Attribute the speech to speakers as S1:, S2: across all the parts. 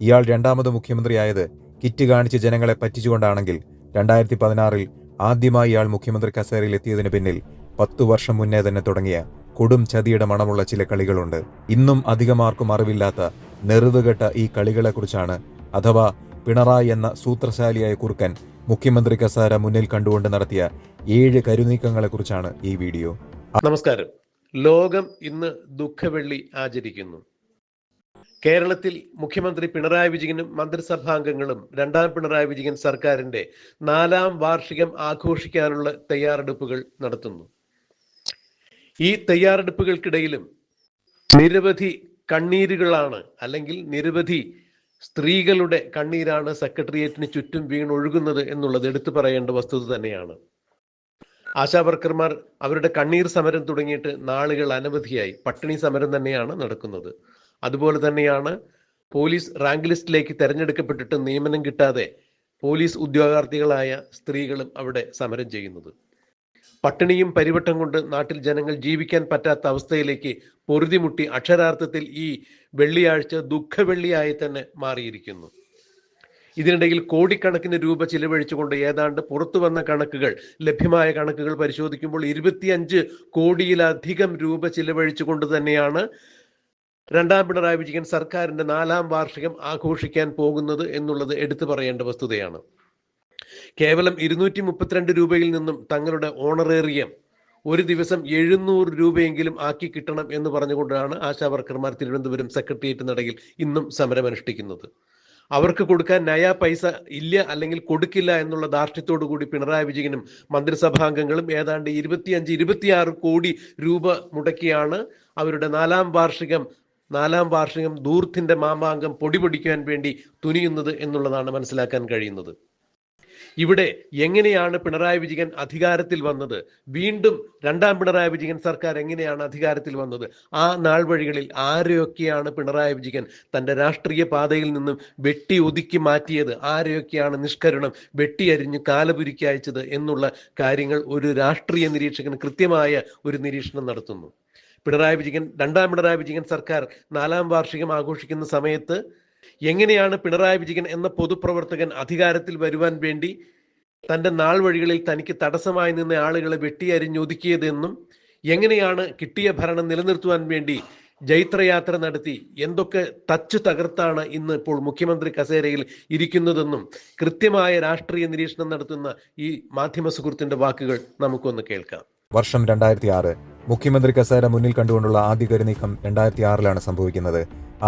S1: ഇയാൾ രണ്ടാമത് മുഖ്യമന്ത്രിയായത് കിറ്റ് കാണിച്ച് ജനങ്ങളെ പറ്റിച്ചുകൊണ്ടാണെങ്കിൽ രണ്ടായിരത്തി പതിനാറിൽ ആദ്യമായി ഇയാൾ മുഖ്യമന്ത്രി കസേരയിൽ എത്തിയതിന് പിന്നിൽ പത്തു വർഷം മുന്നേ തന്നെ തുടങ്ങിയ കൊടും ചതിയുടെ മണമുള്ള ചില കളികളുണ്ട്. ഇന്നും അധികമാർക്കും അറിവില്ലാത്ത നെറിവുകെട്ട ഈ കളികളെക്കുറിച്ചാണ് അഥവാ പിണറായി എന്ന സൂത്രശാലിയായ കുറുക്കൻ മുഖ്യമന്ത്രി കസാര മുന്നിൽ കണ്ടുകൊണ്ട് നടത്തിയ ഏഴ് കരുനീക്കങ്ങളെക്കുറിച്ചാണ് ഈ വീഡിയോ.
S2: നമസ്കാരം. ലോകം ഇന്ന് ദുഃഖവെള്ളി ആചരിക്കുന്നു. കേരളത്തിൽ മുഖ്യമന്ത്രി പിണറായി വിജയനും മന്ത്രിസഭാംഗങ്ങളും രണ്ടാം പിണറായി വിജയൻ സർക്കാരിന്റെ നാലാം വാർഷികം ആഘോഷിക്കാനുള്ള തയ്യാറെടുപ്പുകൾ നടത്തുന്നു. ഈ തയ്യാറെടുപ്പുകൾക്കിടയിലും നിരവധി കണ്ണീരുകളാണ് അല്ലെങ്കിൽ നിരവധി സ്ത്രീകളുടെ കണ്ണീരാണ് സെക്രട്ടേറിയറ്റിന് ചുറ്റും വീണൊഴുകുന്നത് എന്നുള്ളത് എടുത്തു പറയേണ്ട വസ്തുത തന്നെയാണ്. ആശാവർക്കർമാർ അവരുടെ കണ്ണീർ സമരം തുടങ്ങിയിട്ട് നാളുകൾ അനവധിയായി. പട്ടിണി സമരം തന്നെയാണ് നടക്കുന്നത്. അതുപോലെ തന്നെയാണ് പോലീസ് റാങ്ക് ലിസ്റ്റിലേക്ക് തെരഞ്ഞെടുക്കപ്പെട്ടിട്ട് നിയമനം കിട്ടാതെ പോലീസ് ഉദ്യോഗാർത്ഥികളായ സ്ത്രീകളും അവിടെ സമരം ചെയ്യുന്നത്. പട്ടിണിയും പരിവട്ടം കൊണ്ട് നാട്ടിൽ ജനങ്ങൾ ജീവിക്കാൻ പറ്റാത്ത അവസ്ഥയിലേക്ക് പൊറുതിമുട്ടി അക്ഷരാർത്ഥത്തിൽ ഈ വെള്ളിയാഴ്ച ദുഃഖവെള്ളിയായി തന്നെ മാറിയിരിക്കുന്നു. ഇതിനിടയിൽ കോടിക്കണക്കിന് രൂപ ചിലവഴിച്ചുകൊണ്ട് ഏതാണ്ട് പുറത്തു വന്ന കണക്കുകൾ ലഭ്യമായ കണക്കുകൾ പരിശോധിക്കുമ്പോൾ ഇരുപത്തിയഞ്ച് കോടിയിലധികം രൂപ ചിലവഴിച്ചുകൊണ്ട് തന്നെയാണ് രണ്ടാം പിണറായി വിജയൻ സർക്കാരിന്റെ നാലാം വാർഷികം ആഘോഷിക്കാൻ പോകുന്നത് എന്നുള്ളത് എടുത്തു പറയേണ്ട വസ്തുതയാണ്. കേവലം ഇരുന്നൂറ്റി മുപ്പത്തിരണ്ട് രൂപയിൽ നിന്നും തങ്ങളുടെ ഓണറേറിയം ഒരു ദിവസം എഴുന്നൂറ് രൂപയെങ്കിലും ആക്കി കിട്ടണം എന്ന് പറഞ്ഞുകൊണ്ടാണ് ആശാവർക്കർമാർ തിരുവനന്തപുരം സെക്രട്ടേറിയറ്റ് നടയിൽ ഇന്നും സമരമനുഷ്ഠിക്കുന്നത്. അവർക്ക് കൊടുക്കാൻ നയാ പൈസ ഇല്ല അല്ലെങ്കിൽ കൊടുക്കില്ല എന്നുള്ള ധാർഷ്ട്യത്തോടു കൂടി പിണറായി വിജയനും മന്ത്രിസഭാംഗങ്ങളും ഏതാണ്ട് ഇരുപത്തിയഞ്ച് ഇരുപത്തിയാറ് കോടി രൂപ മുടക്കിയാണ് അവരുടെ നാലാം വാർഷികം നാലാം വാർഷികം ദൂർത്തിന്റെ മാമാങ്കം പൊടിപൊടിക്കാൻ വേണ്ടി തുനിയുന്നത് എന്നുള്ളതാണ് മനസ്സിലാക്കാൻ കഴിയുന്നത്. ഇവിടെ എങ്ങനെയാണ് പിണറായി വിജയൻ അധികാരത്തിൽ വന്നത്? വീണ്ടും രണ്ടാം പിണറായി വിജയൻ സർക്കാർ എങ്ങനെയാണ് അധികാരത്തിൽ വന്നത്? ആ നാൾ വഴികളിൽ ആരെയൊക്കെയാണ് പിണറായി വിജയൻ തന്റെ രാഷ്ട്രീയ പാതയിൽ നിന്നും വെട്ടി ഒതുക്കി മാറ്റിയത്? ആരെയൊക്കെയാണ് നിഷ്കരണം വെട്ടിയരിഞ്ഞ് കാലപുരുക്കി അയച്ചത് എന്നുള്ള കാര്യങ്ങൾ ഒരു രാഷ്ട്രീയ നിരീക്ഷകൻ കൃത്യമായ ഒരു നിരീക്ഷണം നടത്തുന്നു. പിണറായി വിജയൻ രണ്ടാം പിണറായി വിജയൻ സർക്കാർ നാലാം വാർഷികം ആഘോഷിക്കുന്ന സമയത്ത് എങ്ങനെയാണ് പിണറായി വിജയൻ എന്ന പൊതുപ്രവർത്തകൻ അധികാരത്തിൽ വരുവാൻ വേണ്ടി തന്റെ നാൾ വഴികളിൽ തനിക്ക് തടസ്സമായി നിന്ന ആളുകളെ വെട്ടിയരിഞ്ഞൊതുക്കിയതെന്നും എങ്ങനെയാണ് കിട്ടിയ ഭരണം നിലനിർത്തുവാൻ വേണ്ടി ജൈത്രയാത്ര നടത്തി എന്തൊക്കെ തച്ചു തകർത്താണ് ഇന്ന് ഇപ്പോൾ മുഖ്യമന്ത്രി കസേരയിൽ ഇരിക്കുന്നതെന്നും കൃത്യമായ രാഷ്ട്രീയ നിരീക്ഷണം നടത്തുന്ന ഈ മാധ്യമ സുഹൃത്തിന്റെ വാക്കുകൾ നമുക്കൊന്ന് കേൾക്കാം.
S1: വർഷം രണ്ടായിരത്തി ആറ് മുഖ്യമന്ത്രി കസേര മുന്നിൽ കണ്ടുകൊണ്ടുള്ള ആദ്യ കരുനീക്കം രണ്ടായിരത്തി ആറിലാണ് സംഭവിക്കുന്നത്.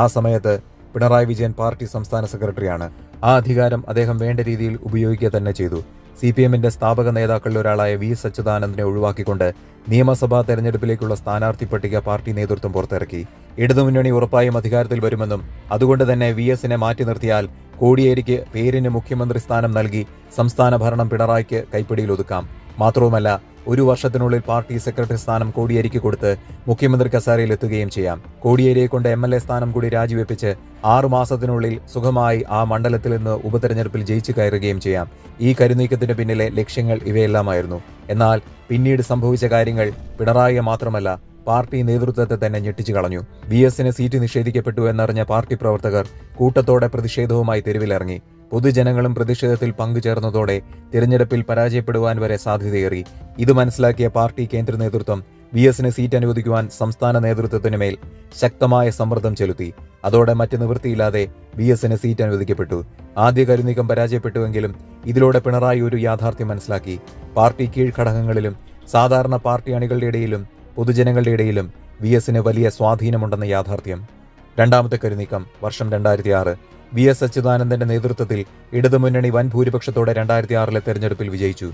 S1: ആ സമയത്ത് പിണറായി വിജയൻ പാർട്ടി സംസ്ഥാന സെക്രട്ടറിയാണ്. ആ അധികാരം അദ്ദേഹം വേണ്ട രീതിയിൽ ഉപയോഗിക്കുക തന്നെ ചെയ്തു. സി പി എമ്മിന്റെ സ്ഥാപക നേതാക്കളിൽ ഒരാളായ വി സച്ചിദാനന്ദനെ ഒഴിവാക്കിക്കൊണ്ട് നിയമസഭാ തെരഞ്ഞെടുപ്പിലേക്കുള്ള സ്ഥാനാർത്ഥി പട്ടിക പാർട്ടി നേതൃത്വം പുറത്തിറക്കി. ഇടതുമുന്നണി ഉറപ്പായും അധികാരത്തിൽ വരുമെന്നും അതുകൊണ്ട് തന്നെ വി എസിനെ മാറ്റി നിർത്തിയാൽ കോടിയേരിക്ക് പേരിന് മുഖ്യമന്ത്രി സ്ഥാനം നൽകി സംസ്ഥാന ഭരണം പിണറായിക്ക് കൈപ്പിടിയിൽ ഒതുക്കാം. മാത്രവുമല്ല ഒരു വർഷത്തിനുള്ളിൽ പാർട്ടി സെക്രട്ടറി സ്ഥാനം കോടിയേരിക്ക് കൊടുത്ത് മുഖ്യമന്ത്രി കസാരയിൽ എത്തുകയും ചെയ്യാം. കോടിയേരിയെ കൊണ്ട് എം എൽ എ സ്ഥാനം കൂടി രാജിവെപ്പിച്ച് ആറു മാസത്തിനുള്ളിൽ സുഖമായി ആ മണ്ഡലത്തിൽ നിന്ന് ഉപതെരഞ്ഞെടുപ്പിൽ ജയിച്ചു കയറുകയും ചെയ്യാം. ഈ കരുനീക്കത്തിന് പിന്നിലെ ലക്ഷ്യങ്ങൾ ഇവയെല്ലാമായിരുന്നു. എന്നാൽ പിന്നീട് സംഭവിച്ച കാര്യങ്ങൾ പിണറായിയെ മാത്രമല്ല പാർട്ടി നേതൃത്വത്തെ തന്നെ ഞെട്ടിച്ചു കളഞ്ഞു. വി എസിന് സീറ്റ് നിഷേധിക്കപ്പെട്ടു എന്നറിഞ്ഞ പാർട്ടി പ്രവർത്തകർ കൂട്ടത്തോടെ പ്രതിഷേധവുമായി തെരുവിലിറങ്ങി. പൊതുജനങ്ങളും പ്രതിഷേധത്തിൽ പങ്കുചേർന്നതോടെ തിരഞ്ഞെടുപ്പിൽ പരാജയപ്പെടുവാൻ വരെ സാധ്യതയേറി. ഇത് മനസ്സിലാക്കിയ പാർട്ടി കേന്ദ്ര നേതൃത്വം വി എസിന് സീറ്റ് അനുവദിക്കുവാൻ സംസ്ഥാന നേതൃത്വത്തിന് മേൽ ശക്തമായ സമ്മർദ്ദം ചെലുത്തി. അതോടെ മറ്റ് നിവൃത്തിയില്ലാതെ വി എസിന് സീറ്റ് അനുവദിക്കപ്പെട്ടു. ആദ്യ കരുനീക്കം പരാജയപ്പെട്ടുവെങ്കിലും ഇതിലൂടെ പിണറായി ഒരു യാഥാർത്ഥ്യം മനസ്സിലാക്കി. പാർട്ടി കീഴ്ഘടകങ്ങളിലും സാധാരണ പാർട്ടി അണികളുടെ ഇടയിലും പൊതുജനങ്ങളുടെ ഇടയിലും വി എസിന് വലിയ സ്വാധീനമുണ്ടെന്ന യാഥാർത്ഥ്യം. രണ്ടാമത്തെ കരുനീക്കം വർഷം രണ്ടായിരത്തി ആറ് വി എസ് അച്യുതാനന്ദന്റെ നേതൃത്വത്തിൽ ഇടതുമുന്നണി വൻ ഭൂരിപക്ഷത്തോടെ രണ്ടായിരത്തി ആറിലെ തെരഞ്ഞെടുപ്പിൽ വിജയിച്ചു.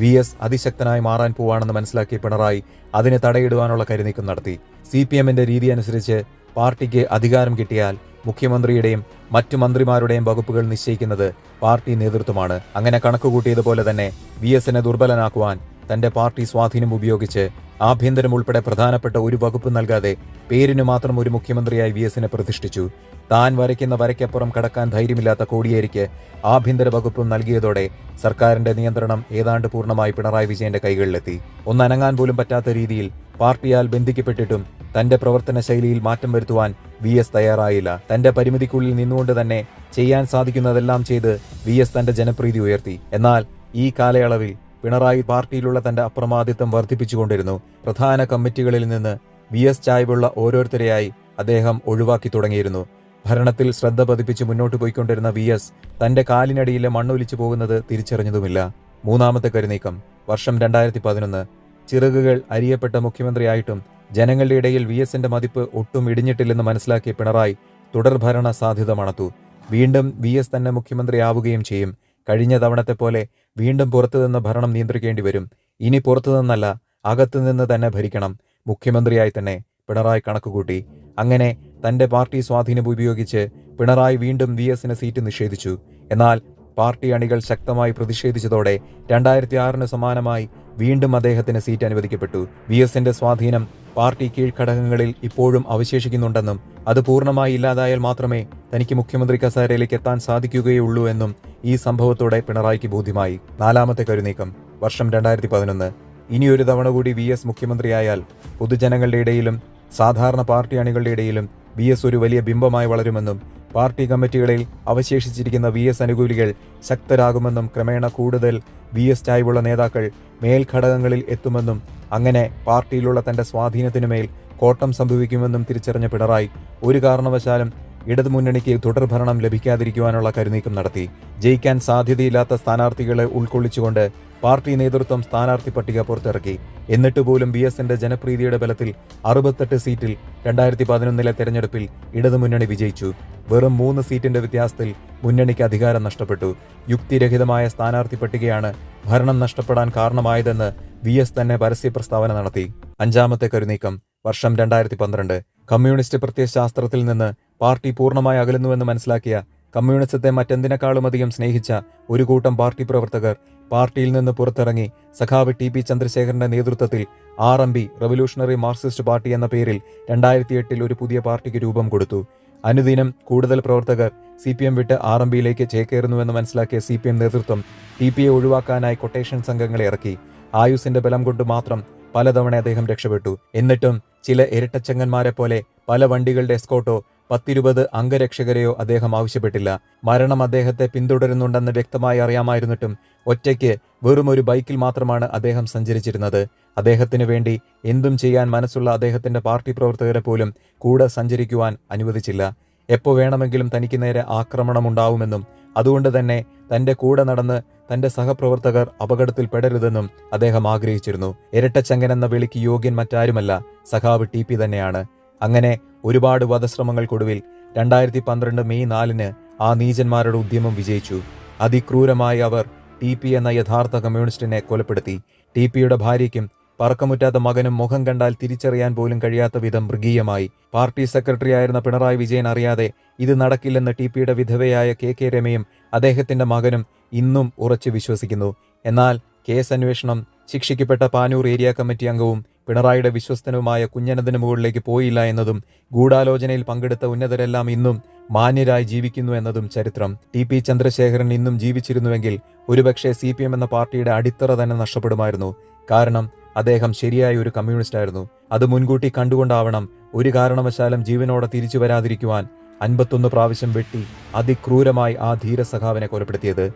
S1: വി എസ് അതിശക്തനായി മാറാൻ പോവാണെന്ന് മനസ്സിലാക്കിയ പിണറായി അതിനെ തടയിടുവാനുള്ള കരുനീക്കം നടത്തി. സി പി എമ്മിന്റെ രീതി അനുസരിച്ച് പാർട്ടിക്ക് അധികാരം കിട്ടിയാൽ മുഖ്യമന്ത്രിയുടെയും മറ്റു മന്ത്രിമാരുടെയും വകുപ്പുകൾ നിശ്ചയിക്കുന്നത് പാർട്ടി നേതൃത്വമാണ്. അങ്ങനെ കണക്കുകൂട്ടിയതുപോലെ തന്നെ വി എസിനെ ദുർബലനാക്കുവാൻ തന്റെ പാർട്ടി സ്വാധീനം ഉപയോഗിച്ച് ആഭ്യന്തരം ഉൾപ്പെടെ പ്രധാനപ്പെട്ട ഒരു വകുപ്പ് നൽകാതെ പേരിന് മാത്രം ഒരു മുഖ്യമന്ത്രിയായി വി എസിനെ പ്രതിഷ്ഠിച്ചു. താൻ വരയ്ക്കുന്ന വരയ്ക്കപ്പുറം കടക്കാൻ ധൈര്യമില്ലാത്ത കോടിയേരിക്ക് ആഭ്യന്തര വകുപ്പും നൽകിയതോടെ സർക്കാരിന്റെ നിയന്ത്രണം ഏതാണ്ട് പൂർണമായി പിണറായി വിജയന്റെ കൈകളിലെത്തി. ഒന്നനങ്ങാൻ പോലും പറ്റാത്ത രീതിയിൽ പാർട്ടിയാൽ ബന്ധിക്കപ്പെട്ടിട്ടും തന്റെ പ്രവർത്തന ശൈലിയിൽ മാറ്റം വരുത്തുവാൻ വി എസ് തയ്യാറായില്ല. തന്റെ പരിമിതിക്കുള്ളിൽ നിന്നുകൊണ്ട് തന്നെ ചെയ്യാൻ സാധിക്കുന്നതെല്ലാം ചെയ്ത് വി എസ് തന്റെ ജനപ്രീതി ഉയർത്തി. എന്നാൽ ഈ കാലയളവിൽ പിണറായി പാർട്ടിയിലുള്ള തന്റെ അപ്രമാദിത്വം വർദ്ധിപ്പിച്ചുകൊണ്ടിരുന്നു. പ്രധാന കമ്മിറ്റികളിൽ നിന്ന് വി എസ് ചായ്വുള്ള ഓരോരുത്തരെയായി അദ്ദേഹം ഒഴിവാക്കി തുടങ്ങിയിരുന്നു. ഭരണത്തിൽ ശ്രദ്ധ പതിപ്പിച്ച് മുന്നോട്ട് പോയിക്കൊണ്ടിരുന്ന വി എസ് തന്റെ കാലിനടിയിലെ മണ്ണൊലിച്ചു പോകുന്നത് തിരിച്ചറിഞ്ഞതുമില്ല. മൂന്നാമത്തെ കരുനീക്കം വർഷം രണ്ടായിരത്തി പതിനൊന്ന് ചിറകുകൾ അരിയപ്പെട്ട മുഖ്യമന്ത്രിയായിട്ടും ജനങ്ങളുടെ ഇടയിൽ വി എസിന്റെ മതിപ്പ് ഒട്ടും ഇടിഞ്ഞിട്ടില്ലെന്ന് മനസ്സിലാക്കിയ പിണറായി തുടർഭരണ സാധ്യത മണത്തു. വീണ്ടും വി എസ് തന്നെ മുഖ്യമന്ത്രിയാവുകയും ചെയ്യും. കഴിഞ്ഞ തവണത്തെ പോലെ വീണ്ടും പുറത്തുനിന്ന് ഭരണം നിയന്ത്രിക്കേണ്ടി വരും. ഇനി പുറത്തുനിന്നല്ല അകത്തുനിന്ന് തന്നെ ഭരിക്കണം. മുഖ്യമന്ത്രിയായി തന്നെ പിണറായി കണക്കുകൂട്ടി. അങ്ങനെ തന്റെ പാർട്ടി സ്വാധീനം ഉപയോഗിച്ച് പിണറായി വീണ്ടും വി എസിന് സീറ്റ് നിഷേധിച്ചു. എന്നാൽ പാർട്ടി അണികൾ ശക്തമായി പ്രതിഷേധിച്ചതോടെ രണ്ടായിരത്തി ആറിന് സമാനമായി വീണ്ടും അദ്ദേഹത്തിന് സീറ്റ് അനുവദിക്കപ്പെട്ടു. വി എസിന്റെ സ്വാധീനം പാർട്ടി കീഴ്ഘടകങ്ങളിൽ ഇപ്പോഴും അവശേഷിക്കുന്നുണ്ടെന്നും അത് പൂർണമായി ഇല്ലാതായാൽ മാത്രമേ തനിക്ക് മുഖ്യമന്ത്രി കസേരയിലേക്ക് എത്താൻ സാധിക്കുകയുള്ളൂ എന്നും ഈ സംഭവത്തോടെ പിണറായിക്ക് ബോധ്യമായി. നാലാമത്തെ കരുനീക്കം. വർഷം രണ്ടായിരത്തി പതിനൊന്ന്. ഇനിയൊരു തവണ കൂടി വി എസ് മുഖ്യമന്ത്രിയായാൽ പൊതുജനങ്ങളുടെ ഇടയിലും സാധാരണ പാർട്ടി അണികളുടെ ഇടയിലും വി എസ് ഒരു വലിയ ബിംബമായി വളരുമെന്നും പാർട്ടി കമ്മിറ്റികളിൽ അവശേഷിച്ചിരിക്കുന്ന വി എസ് അനുകൂലികൾ ശക്തരാകുമെന്നും ക്രമേണ കൂടുതൽ വി എസ് ചായ്വുള്ള നേതാക്കൾ മേൽഘടകങ്ങളിൽ എത്തുമെന്നും അങ്ങനെ പാർട്ടിയിലുള്ള തന്റെ സ്വാധീനത്തിനുമേൽ കോട്ടം സംഭവിക്കുമെന്നും തിരിച്ചറിഞ്ഞ പിണറായി ഒരു കാരണവശാലും ഇടതുമുന്നണിക്ക് തുടർഭരണം ലഭിക്കാതിരിക്കുവാനുള്ള കരുനീക്കം നടത്തി. ജയിക്കാൻ സാധ്യതയില്ലാത്ത സ്ഥാനാർത്ഥികളെ ഉൾക്കൊള്ളിച്ചുകൊണ്ട് പാർട്ടി നേതൃത്വം സ്ഥാനാർത്ഥി പട്ടിക പുറത്തിറക്കി. എന്നിട്ട് പോലും ബി എസിന്റെ ജനപ്രീതിയുടെ ബലത്തിൽ അറുപത്തെട്ട് സീറ്റിൽ രണ്ടായിരത്തി പതിനൊന്നിലെ തെരഞ്ഞെടുപ്പിൽ ഇടതുമുന്നണി വിജയിച്ചു. വെറും മൂന്ന് സീറ്റിന്റെ വ്യത്യാസത്തിൽ മുന്നണിക്ക് അധികാരം നഷ്ടപ്പെട്ടു. യുക്തിരഹിതമായ സ്ഥാനാർത്ഥി പട്ടികയാണ് ഭരണം നഷ്ടപ്പെടാൻ കാരണമായതെന്ന് വി എസ് തന്നെ പരസ്യ പ്രസ്താവന നടത്തി. അഞ്ചാമത്തെ കരുനീക്കം വർഷം രണ്ടായിരത്തി പന്ത്രണ്ട്. കമ്മ്യൂണിസ്റ്റ് പ്രത്യയശാസ്ത്രത്തിൽ നിന്ന് പാർട്ടി പൂർണമായി അകലുന്നുവെന്ന് മനസ്സിലാക്കിയ കമ്മ്യൂണിസത്തെ മറ്റെന്തിനേക്കാളും അധികം സ്നേഹിച്ച ഒരു കൂട്ടം പാർട്ടി പ്രവർത്തകർ പാർട്ടിയിൽ നിന്ന് പുറത്തിറങ്ങി സഖാവ് ടി പി ചന്ദ്രശേഖരന്റെ നേതൃത്വത്തിൽ R M B revolutionary Marxist party എന്ന പേരിൽ രണ്ടായിരത്തി എട്ടിൽ ഒരു പുതിയ പാർട്ടിക്ക് രൂപം കൊടുത്തു. അനുദിനം കൂടുതൽ പ്രവർത്തകർ സി പി എം വിട്ട് ആർ എം ബിയിലേക്ക് ചേക്കേറുന്നുവെന്ന് മനസ്സിലാക്കിയ സി പി എം നേതൃത്വം ടി പിയെ ഒഴിവാക്കാനായി കൊട്ടേഷൻ സംഘങ്ങളെ ഇറക്കി. ആയുസിന്റെ ബലം കൊണ്ട് മാത്രം പലതവണ അദ്ദേഹം രക്ഷപ്പെട്ടു. എന്നിട്ടും ചില ഇരട്ടച്ചങ്ങന്മാരെ പോലെ പല വണ്ടികളുടെ എസ്കോട്ടോ പത്തിരുപത് അംഗരക്ഷകരെയോ അദ്ദേഹം ആവശ്യപ്പെട്ടില്ല. മരണം അദ്ദേഹത്തെ പിന്തുടരുന്നുണ്ടെന്ന് വ്യക്തമായി അറിയാമായിരുന്നിട്ടും ഒറ്റയ്ക്ക് വെറും ഒരു ബൈക്കിൽ മാത്രമാണ് അദ്ദേഹം സഞ്ചരിച്ചിരുന്നത്. അദ്ദേഹത്തിന് വേണ്ടി എന്തും ചെയ്യാൻ മനസ്സുള്ള അദ്ദേഹത്തിന്റെ പാർട്ടി പ്രവർത്തകരെ പോലും കൂടെ സഞ്ചരിക്കുവാൻ അനുവദിച്ചില്ല. എപ്പോ വേണമെങ്കിലും തനിക്ക് നേരെ ആക്രമണമുണ്ടാവുമെന്നും അതുകൊണ്ട് തന്നെ തന്റെ കൂടെ നടന്ന് തന്റെ സഹപ്രവർത്തകർ അപകടത്തിൽപ്പെടരുതെന്നും അദ്ദേഹം ആഗ്രഹിച്ചിരുന്നു. ഇരട്ടച്ചങ്കൻ എന്ന വിളിക്ക് യോഗ്യൻ മറ്റാരുമല്ല സഖാവ് ടി പി തന്നെയാണ്. അങ്ങനെ ഒരുപാട് വധശ്രമങ്ങൾക്കൊടുവിൽ രണ്ടായിരത്തി പന്ത്രണ്ട് മെയ് നാലിന് ആ നീചന്മാരുടെ ഉദ്യമം വിജയിച്ചു. അതിക്രൂരമായി അവർ ടി പി എന്ന യഥാർത്ഥ കമ്മ്യൂണിസ്റ്റിനെ കൊലപ്പെടുത്തി. ടി പിയുടെ ഭാര്യയ്ക്കും പറക്കമുറ്റാത്ത മകനും മുഖം കണ്ടാൽ തിരിച്ചറിയാൻ പോലും കഴിയാത്ത വിധം മൃഗീയമായി. പാർട്ടി സെക്രട്ടറി ആയിരുന്ന പിണറായി വിജയൻ അറിയാതെ ഇത് നടക്കില്ലെന്ന് ടി പിയുടെ വിധവയായ കെ കെ രമയും അദ്ദേഹത്തിന്റെ മകനും ഇന്നും ഉറച്ചു വിശ്വസിക്കുന്നു. എന്നാൽ കേസ് അന്വേഷണം ശിക്ഷിക്കപ്പെട്ട പാനൂർ ഏരിയ കമ്മിറ്റി അംഗവും പിണറായിയുടെ വിശ്വസ്തനുമായ കുഞ്ഞനതിന് മുകളിലേക്ക് പോയില്ല എന്നതും ഗൂഢാലോചനയിൽ പങ്കെടുത്ത ഉന്നതരെല്ലാം ഇന്നും മാന്യരായി ജീവിക്കുന്നു എന്നതും ചരിത്രം. ടി പി ചന്ദ്രശേഖരൻ ഇന്നും ജീവിച്ചിരുന്നുവെങ്കിൽ ഒരുപക്ഷെ സി പി എം എന്ന പാർട്ടിയുടെ അടിത്തറ തന്നെ നഷ്ടപ്പെടുമായിരുന്നു. കാരണം അദ്ദേഹം ശരിയായ ഒരു കമ്മ്യൂണിസ്റ്റ് ആയിരുന്നു അത് മുൻകൂട്ടി കണ്ടുകൊണ്ടാവണം ഒരു കാരണവശാലും ജീവനോടെ തിരിച്ചു വരാതിരിക്കുവാൻ അൻപത്തൊന്ന് പ്രാവശ്യം വെട്ടി അതിക്രൂരമായി ആ ധീരസഖാവിനെ കൊലപ്പെടുത്തിയത്.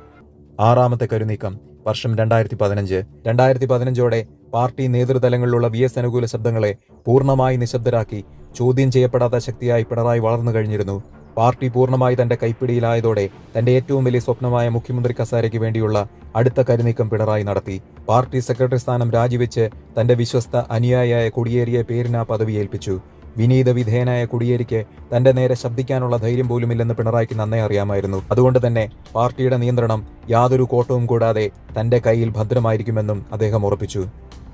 S1: ആറാമത്തെ കരുനീക്കം. വർഷം രണ്ടായിരത്തി പതിനഞ്ച് രണ്ടായിരത്തി പതിനഞ്ചോടെ പാർട്ടി നേതൃതലങ്ങളിലുള്ള വി എസ് അനുകൂല ശബ്ദങ്ങളെ പൂർണമായി നിശബ്ദരാക്കി ചോദ്യം ചെയ്യപ്പെടാത്ത ശക്തിയായി പിണറായി വളർന്നു കഴിഞ്ഞിരുന്നു. പാർട്ടി പൂർണമായി തന്റെ കൈപ്പിടിയിലായതോടെ തന്റെ ഏറ്റവും വലിയ സ്വപ്നമായ മുഖ്യമന്ത്രി കസാരയ്ക്ക് വേണ്ടിയുള്ള അടുത്ത കരുനീക്കം പിണറായി നടത്തി. പാർട്ടി സെക്രട്ടറി സ്ഥാനം രാജിവെച്ച് തന്റെ വിശ്വസ്ത അനുയായിയായ കൊടിയേരിയെ പേരിന് പദവി ഏൽപ്പിച്ചു. വിനീത വിധേയനായ കുടിയേരിക്ക് തന്റെ നേരെ ശബ്ദിക്കാനുള്ള ധൈര്യം പോലുമില്ലെന്ന് പിണറായിക്ക് നന്നേ അറിയാമായിരുന്നു. അതുകൊണ്ട് തന്നെ പാർട്ടിയുടെ നിയന്ത്രണം യാതൊരു കോട്ടവും കൂടാതെ തന്റെ കയ്യിൽ ഭദ്രമായിരിക്കുമെന്നും അദ്ദേഹം ഉറപ്പിച്ചു.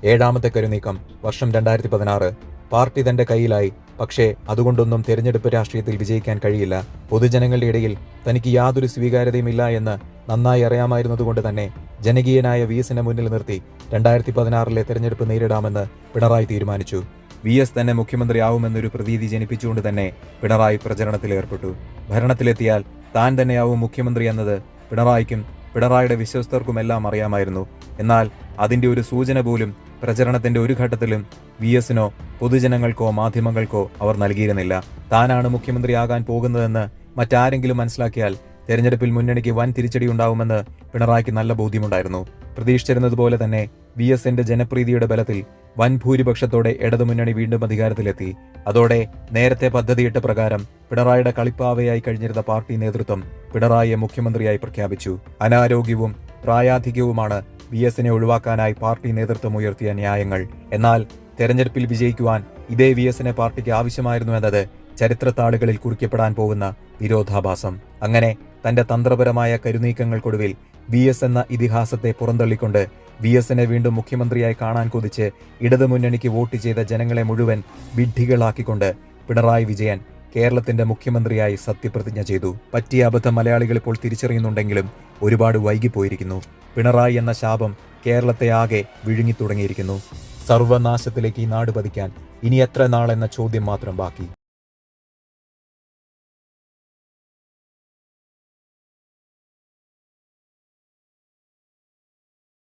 S1: ഏഴാമത്തെ കരുനീക്കം വർഷം രണ്ടായിരത്തി പതിനാറ് പാർട്ടി തന്റെ കയ്യിലായി. പക്ഷേ അതുകൊണ്ടൊന്നും തെരഞ്ഞെടുപ്പ് രാഷ്ട്രീയത്തിൽ വിജയിക്കാൻ കഴിയില്ല. പൊതുജനങ്ങളുടെ ഇടയിൽ തനിക്ക് യാതൊരു സ്വീകാര്യതയുമില്ല എന്ന് നന്നായി അറിയാമായിരുന്നതുകൊണ്ട് തന്നെ ജനകീയനായ വിഎസിനെ മുന്നിൽ നിർത്തി രണ്ടായിരത്തി പതിനാറിലെ തെരഞ്ഞെടുപ്പ് നേരിടാമെന്ന് പിണറായി തീരുമാനിച്ചു. വി എസ് തന്നെ മുഖ്യമന്ത്രിയാവുമെന്നൊരു പ്രതീതി ജനിപ്പിച്ചുകൊണ്ട് തന്നെ പിണറായി പ്രചരണത്തിൽ ഏർപ്പെട്ടു. ഭരണത്തിലെത്തിയാൽ താൻ തന്നെയാവും മുഖ്യമന്ത്രി എന്നത് പിണറായിക്കും പിണറായിയുടെ വിശ്വസ്തർക്കുമെല്ലാം അറിയാമായിരുന്നു. എന്നാൽ അതിന്റെ ഒരു സൂചന പോലും പ്രചരണത്തിന്റെ ഒരു ഘട്ടത്തിലും വി എസിനോ പൊതുജനങ്ങൾക്കോ മാധ്യമങ്ങൾക്കോ അവർ നൽകിയിരുന്നില്ല. താനാണ് മുഖ്യമന്ത്രിയാകാൻ പോകുന്നതെന്ന് മറ്റാരെങ്കിലും മനസ്സിലാക്കിയാൽ തെരഞ്ഞെടുപ്പിൽ മുന്നണിക്ക് വൻ തിരിച്ചടി തിരിച്ചടിയുണ്ടാവുമെന്ന് പിണറായിക്ക് നല്ല ബോധ്യമുണ്ടായിരുന്നു. പ്രതീക്ഷിച്ചിരുന്നതുപോലെ തന്നെ വി എസിന്റെ ജനപ്രീതിയുടെ ബലത്തിൽ വൻ ഭൂരിപക്ഷത്തോടെ ഇടതുമുന്നണി വീണ്ടും അധികാരത്തിലെത്തി. അതോടെ നേരത്തെ പദ്ധതിയിട്ട പ്രകാരം പിണറായിയുടെ കളിപ്പാവയായി കഴിഞ്ഞിരുന്ന പാർട്ടി നേതൃത്വം പിണറായിയെ മുഖ്യമന്ത്രിയായി പ്രഖ്യാപിച്ചു. അനാരോഗ്യവും പ്രായാധിക്യവുമാണ് വി എസിനെ ഒഴിവാക്കാനായി പാർട്ടി നേതൃത്വം ഉയർത്തിയ ന്യായങ്ങൾ. എന്നാൽ തെരഞ്ഞെടുപ്പിൽ വിജയിക്കുവാൻ ഇതേ വി എസിനെ പാർട്ടിക്ക് ആവശ്യമായിരുന്നു എന്നത് ചരിത്രത്താളുകളിൽ കുറിക്കപ്പെടാൻ പോകുന്ന വിരോധാഭാസം. അങ്ങനെ തന്റെ തന്ത്രപരമായ കരുനീക്കങ്ങൾക്കൊടുവിൽ വി എസ് എന്ന ഇതിഹാസത്തെ പുറന്തള്ളിക്കൊണ്ട് വി എസിനെ വീണ്ടും മുഖ്യമന്ത്രിയായി കാണാൻ കൊതിച്ച് ഇടതുമുന്നണിക്ക് വോട്ട് ചെയ്ത ജനങ്ങളെ മുഴുവൻ വിഡ്ഢികളാക്കിക്കൊണ്ട് പിണറായി വിജയൻ കേരളത്തിന്റെ മുഖ്യമന്ത്രിയായി സത്യപ്രതിജ്ഞ ചെയ്തു. പറ്റിയ അബദ്ധം മലയാളികൾ ഇപ്പോൾ തിരിച്ചറിയുന്നുണ്ടെങ്കിലും ഒരുപാട് വൈകിപ്പോയിരിക്കുന്നു. പിണറായി എന്ന ശാപം കേരളത്തെ ആകെ വിഴുങ്ങി തുടങ്ങിയിരിക്കുന്നു. സർവനാശത്തിലേക്ക് ഈ നാട് പതിക്കാൻ ഇനി എത്ര നാളെന്ന ചോദ്യം മാത്രം ബാക്കി.